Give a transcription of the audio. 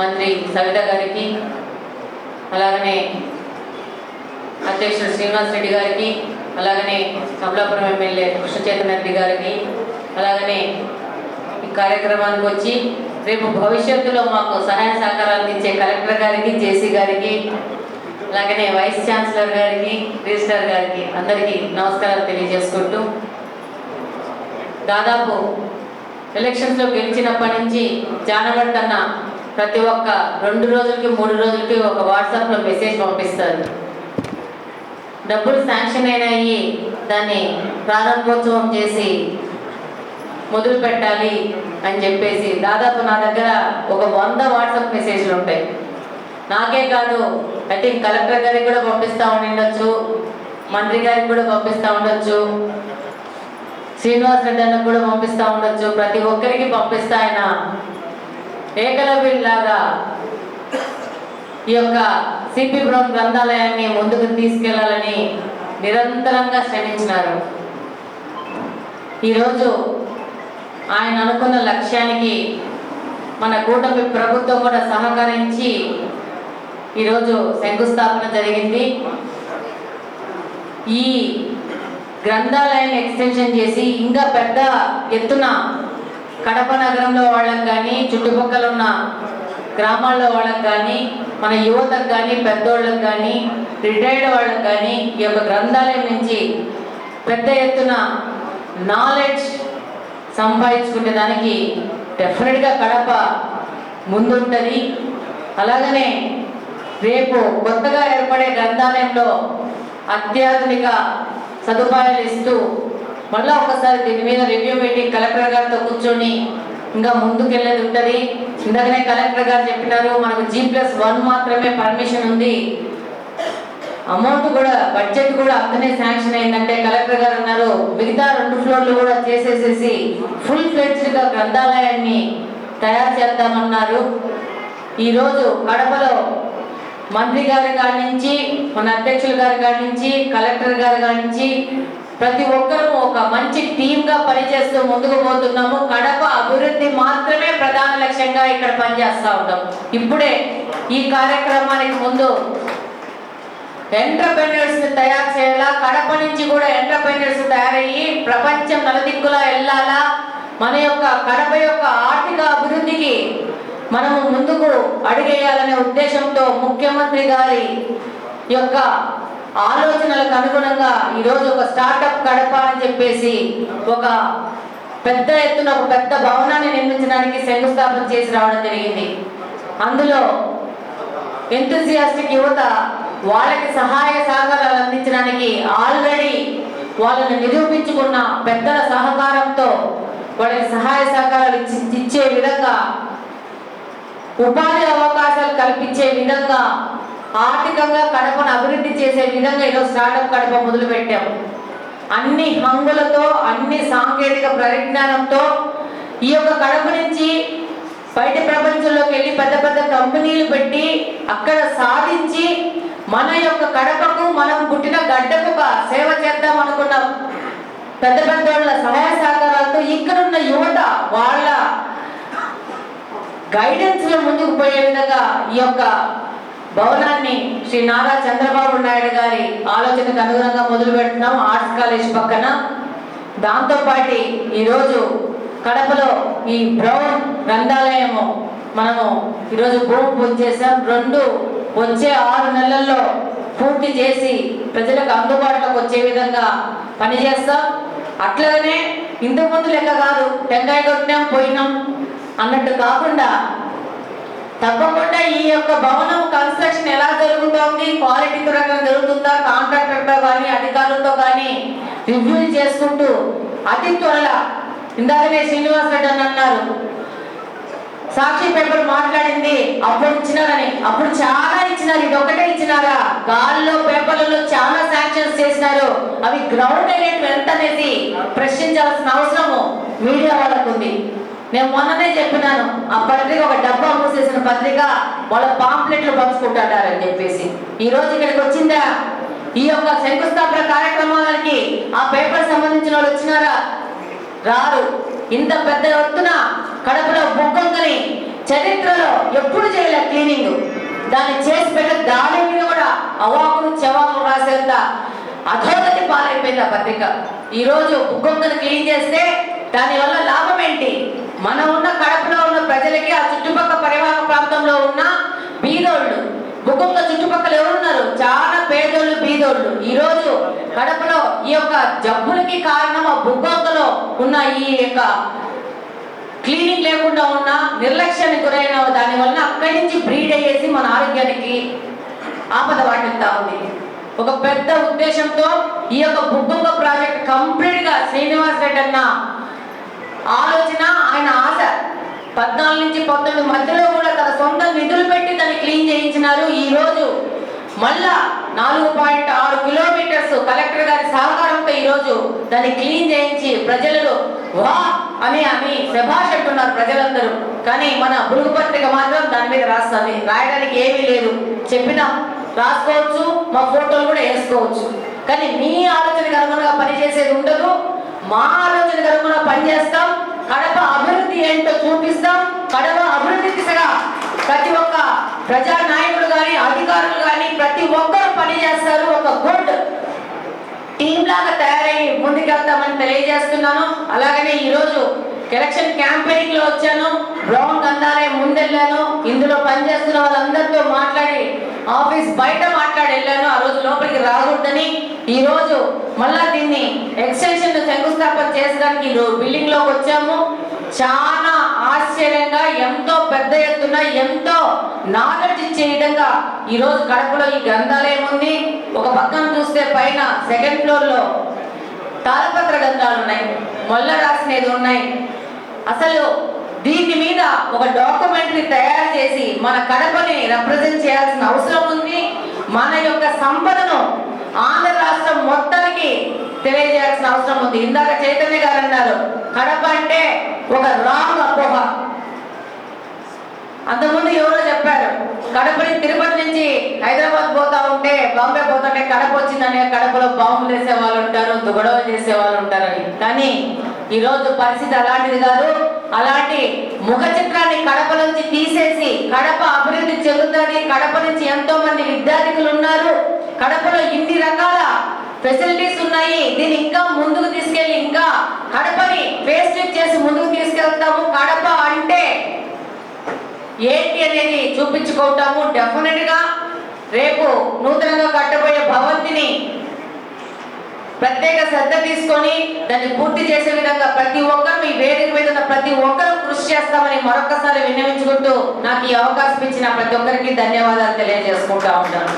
మంత్రి సవిత గారికి అలాగనే అధ్యక్షుడు శ్రీనివాస్ రెడ్డి గారికి అలాగనే కమలాపురం ఎమ్మెల్యే కృష్ణచేతన్ రెడ్డి గారికి అలాగనే ఈ కార్యక్రమానికి వచ్చి రేపు భవిష్యత్తులో మాకు సహాయ సహకారాలు అందించే కలెక్టర్ గారికి జేసీ గారికి అలాగనే వైస్ ఛాన్సలర్ గారికి రిజిస్టర్ గారికి అందరికీ నమస్కారాలు తెలియజేసుకుంటూ దాదాపు ఎలక్షన్స్లో గెలిచినప్పటి నుంచి జానబట్టన్న ప్రతి ఒక్క రెండు రోజులకి మూడు రోజులకి ఒక వాట్సాప్లో మెసేజ్ పంపిస్తారు. డబ్బులు శాంక్షన్ అయినాయి దాన్ని ప్రారంభోత్సవం చేసి మొదలు పెట్టాలి అని చెప్పేసి దాదాపు నా దగ్గర ఒక వంద వాట్సాప్ మెసేజ్లు ఉంటాయి. నాకే కాదు ఐ థింక్ కలెక్టర్ గారికి కూడా పంపిస్తూ ఉండొచ్చు మంత్రి గారికి కూడా పంపిస్తూ ఉండొచ్చు శ్రీనివాస్ రెడ్డి అన్నకు కూడా పంపిస్తూ ఉండొచ్చు ప్రతి ఒక్కరికి పంపిస్తా ఆయన ఏకలవ్యులాగా ఈ యొక్క సిపి బ్రౌన్ గ్రంథాలయాన్ని ముందుకు తీసుకెళ్ళాలని నిరంతరంగా శ్రమించినారు. ఈరోజు ఆయన అనుకున్న లక్ష్యానికి మన కూటమి ప్రభుత్వం కూడా సహకరించి ఈరోజు శంకుస్థాపన జరిగింది. ఈ గ్రంథాలయాన్ని ఎక్స్టెన్షన్ చేసి ఇంకా పెద్ద ఎత్తున కడప నగరంలో వాళ్ళం కానీ చుట్టుపక్కల ఉన్న గ్రామాల్లో వాళ్ళకి కానీ మన యువతకు కానీ పెద్దోళ్ళకి కానీ రిటైర్డ్ వాళ్ళకి కానీ ఈ యొక్క గ్రంథాలయం నుంచి పెద్ద ఎత్తున నాలెడ్జ్ సంపాదించుకునే దానికి డెఫినెట్గా కడప ముందుంటుంది. అలాగనే రేపు కొత్తగా ఏర్పడే గ్రంథాలయంలో అత్యాధునిక సదుపాయాలు ఇస్తూ మళ్ళా ఒకసారి దీని మీద రివ్యూ మీటింగ్ కలెక్టర్ గారితో కూర్చొని ఇంకా ముందుకెళ్ళేది ఉంటుంది. ఇందాకనే కలెక్టర్ గారు చెప్పినారు మనకు జీ ప్లస్ వన్ మాత్రమే పర్మిషన్ ఉంది. అమౌంట్ కూడా బడ్జెట్ కూడా అంతనే శాంక్షన్ అయిందంటే కలెక్టర్ గారు అన్నారు మిగతా రెండు ఫ్లోర్లు కూడా చేసేసేసి ఫుల్ ఫ్లెడ్జ్డ్గా గ్రంథాలయాన్ని తయారు చేద్దామన్నారు. ఈరోజు కడపలో మంత్రి గారి కాడి నుంచి మన అధ్యక్షుల గారి కాడి నుంచి కలెక్టర్ గారి కాడి నుంచి ప్రతి ఒక్కరూ ఒక మంచి టీమ్గా పనిచేస్తూ ముందుకు పోతున్నాము. కడప అభివృద్ధి మాత్రమే ప్రధాన లక్ష్యంగా ఇక్కడ పనిచేస్తూ ఉంటాం ఇప్పుడే ఈ కార్యక్రమానికి ముందు ఎంటర్ప్రెన్యూర్స్ తయారు చేయాలా? కడప నుంచి కూడా ఎంటర్ప్రెన్యూర్స్ తయారయ్యి ప్రపంచం నలుదిక్కులా వెళ్ళాలా? మన యొక్క కడప యొక్క ఆర్థిక అభివృద్ధికి మనము ముందుకు అడిగేయాలనే ఉద్దేశంతో ముఖ్యమంత్రి గారి యొక్క ఆలోచనలకు అనుగుణంగా ఈరోజు ఒక స్టార్టప్ కడప అని చెప్పేసి ఒక పెద్ద ఎత్తున ఒక పెద్ద భవనాన్ని నిర్మించడానికి శంకుస్థాపన చేసి రావడం జరిగింది. అందులో ఎంతజియాస్టిక్ యువత వాళ్ళకి సహాయ సహకారాలు అందించడానికి ఆల్రెడీ వాళ్ళని నిరూపించుకున్న పెద్దల సహకారంతో వాళ్ళకి సహాయ సహకారాలు ఇచ్చే విధంగా ఉపాధి అవకాశాలు కల్పించే విధంగా ఆర్థికంగా కడపను అభివృద్ధి చేసే విధంగా ఈరోజు స్టార్టప్ కడప మొదలు పెట్టాం అన్ని హంగులతో అన్ని సాంకేతిక పరిజ్ఞానంతో ఈ యొక్క కడప నుంచి బయట ప్రపంచంలోకి వెళ్ళి పెద్ద పెద్ద కంపెనీలు పెట్టి అక్కడ సాధించి మన యొక్క కడపకు మనం పుట్టిన గడ్డకు ఒక సేవ చేద్దాం అనుకున్నాం. పెద్ద పెద్ద వాళ్ళ సహాయ సహకారాలతో ఇక్కడున్న యువత వాళ్ళ గైడెన్స్లో ముందుకు పోయే విధంగా ఈ యొక్క భవనాన్ని శ్రీ నారా చంద్రబాబు నాయుడు గారి ఆలోచనకు అనుగుణంగా మొదలు పెడుతున్నాం ఆర్ట్స్ కాలేజ్ పక్కన. దాంతోపాటి ఈరోజు కడపలో ఈ బ్రౌన్ గ్రంథాలయము మనము ఈరోజు భూమి పూజ చేసాం రెండు వచ్చే ఆరు నెలల్లో పూర్తి చేసి ప్రజలకు అందుబాటులోకి వచ్చే విధంగా పనిచేస్తాం. అట్లాగనే ఇంతకుముందు లెక్క కాదు టెంకాయ కొట్టినాం పోయినాం అన్నట్టు కాకుండా తప్పకుండా ఈ యొక్క భవనం కన్స్ట్రక్షన్ ఎలా జరుగుతోంది? క్వాలిటీ ప్రకారం జరుగుతుందా? కాంట్రాక్టర్తో కానీ అధికారులతో కానీ రివ్యూ చేసుకుంటూ అతి త్వరలో ఇందాకనే శ్రీనివాస్ రెడ్డి అని అన్నారు. సాక్షి పేపర్ మాట్లాడింది అప్పుడు ఇచ్చినారని. అప్పుడు చాలా ఇచ్చినారు. ఇది ఒకటే ఇచ్చినారా? గాల్లో పేపర్లలో చాలా శాంక్షన్స్ చేసినారు. అవి గ్రౌండ్ అయ్యేట్టు ఎంత అనేది ప్రశ్నించాల్సిన అవసరము మీడియా వాళ్ళకు ఉంది నేను మొన్ననే చెప్పినాను ఆ పత్రిక ఒక డబ్బా మూసేసిన పత్రిక వాళ్ళ పాంప్లెట్లు పంచుకుంటారని చెప్పేసి. ఈ రోజు ఇక్కడికి వచ్చిందా? ఈ యొక్క శంకుస్థాపన కార్యక్రమాలకి ఆ పేపర్ సంబంధించిన వాళ్ళు వచ్చినారా? రారు. ఇంత పెద్ద ఎత్తున కడపలో బుగ్గని చరిత్రలో ఎప్పుడు చేయలే దాన్ని చేసి పెట్ట దాని మీద కూడా అవాకులు చెవాకులు రాసేంత అధోగతి పాలైపోయింది ఆ పత్రిక. ఈరోజు బుగ్గొంగను క్లీన్ చేస్తే దానివల్ల లాభం ఏంటి? మనం ఉన్న కడపలో ఉన్న ప్రజలకి ఆ చుట్టుపక్కల పరివాహక ప్రాంతంలో ఉన్న బీదోళ్ళు బుగ్గొంగ చుట్టుపక్కల ఎవరున్నారు? చాలా పేదోళ్ళు బీదోళ్ళు. ఈరోజు కడపలో ఈ యొక్క జబ్బులకి కారణం ఆ బుగ్గొంగలో ఉన్న ఈ యొక్క క్లీనింగ్ లేకుండా ఉన్న నిర్లక్ష్యానికి గురైన దాని వలన అక్కడి నుంచి బ్రీడ్ అయ్యేసి మన ఆరోగ్యానికి ఆపద వాటిల్తా ఉంది. ఒక పెద్ద ఉద్దేశంతో ఈ యొక్క బుగ్గొంగ ప్రాజెక్ట్ కంప్లీట్గా శ్రీనివాస్ రెడ్డి అన్న ఆలోచన ఆయన ఆశ. పద్నాలుగు నుంచి పంతొమ్మిది మధ్యలో కూడా తన సొంత నిధులు పెట్టి దాన్ని క్లీన్ చేయించినారు. ఈ రోజు మళ్ళా నాలుగు పాయింట్ ఆరు కిలోమీటర్స్ కలెక్టర్ గారి సహకారంతో ఈ రోజు దాన్ని క్లీన్ చేయించి ప్రజలు వా అని అని శభాష్ అంటున్నారు ప్రజలందరూ. కానీ మన బురుగు పత్రిక మాత్రం దాని మీద రాస్తుంది. రాయడానికి ఏమీ లేదు. చెప్పినా రాసుకోవచ్చు మా ఫోటోలు కూడా వేసుకోవచ్చు. కానీ మీ ఆలోచనకు అనుగుణంగా పనిచేసేది ఉండదు. మా ఆలోచన అనుగుణంగా పనిచేస్తాం. కడప అభివృద్ధి ఏంటో చూపిస్తాం. కడప అభివృద్ధి దిశగా ప్రతి ఒక్క ప్రజా నాయకులు కానీ అధికారులు కానీ ప్రతి ఒక్కరు పనిచేస్తారు. ఒక గుడ్ టీమ్ లాగా తయారై ముందుకెళ్తామని తెలియజేస్తున్నాను. అలాగనే ఈరోజు ఎలక్షన్ క్యాంపెయినింగ్లో వచ్చాను. బ్రౌన్ గంధాలే ముందెళ్ళాను. ఇందులో పనిచేస్తున్న వాళ్ళందరితో మాట్లాడి ఆఫీస్ బయట మాట్లాడి రాకూడదని ఈ రోజు మళ్ళా దీన్ని ఎక్స్టెన్షన్ శంకుస్థాపన చేసడానికి రో- బిల్డింగ్లోకి వచ్చాము. చాలా ఆశ్చర్యంగా ఎంతో పెద్ద ఎత్తున ఎంతో నాలెడ్జ్ ఇచ్చే విధంగా ఈ రోజు కడపలో ఈ గ్రంథాలయం ఉంది. ఒక పక్కన చూస్తే పైన సెకండ్ ఫ్లోర్లో తాళపత్ర గ్రంథాలు ఉన్నాయి. మొల్ల రాసినవి ఉన్నాయి. అసలు దీని మీద ఒక డాక్యుమెంటరీ తయారు చేసి మన కడపని రిప్రజెంట్ చేయాల్సిన అవసరం ఉంది. మన యొక్క సంపదను ఆంధ్ర రాష్ట్రం మొత్తానికి తెలియజేయాల్సిన అవసరం ఉంది. ఇందాక చైతన్య గారు అన్నారు కడప అంటే ఒక రాంగ్ అపోహ అంతకుముందు ఎవరో చెప్పారు కడప నుంచి తిరుపతి నుంచి హైదరాబాద్ పోతా ఉంటే బాంబే పోతుంటే కడప వచ్చిందనే కడపలో బాంబులు వేసే వాళ్ళు ఉంటారు గొడవలు చేసే వాళ్ళు ఉంటారని. కానీ ఈ రోజు పరిస్థితి అలాంటిది కాదు. అలాంటి ముఖ చిత్రాన్ని కడప నుంచి తీసేసి కడప అభివృద్ధి చెందుతుంది కడప నుంచి ఎంతో మంది విద్యార్థికులు ఉన్నారు. కడపలో ఫెసిలిటీస్ ఉన్నాయి. దీన్ని ఇంకా ముందుకు తీసుకెళ్ళి ఇంకా కడపని ఫేస్ చేసి ముందుకు తీసుకెళ్తాము. కడప అంటే ఏంటి అనేది చూపించుకుంటాము. డెఫినెట్గా రేపు నూతనంగా కట్టబోయే భవంతిని ప్రత్యేక శ్రద్ధ తీసుకొని దాన్ని పూర్తి చేసే విధంగా ప్రతి ఒక్కరు మీ వేదిక మీద ఉన్న ప్రతి ఒక్కరూ కృషి చేస్తామని మరొకసారి విన్నవించుకుంటూ నాకు ఈ అవకాశం ఇచ్చిన ప్రతి ఒక్కరికి ధన్యవాదాలు తెలియజేసుకుంటా ఉంటాను.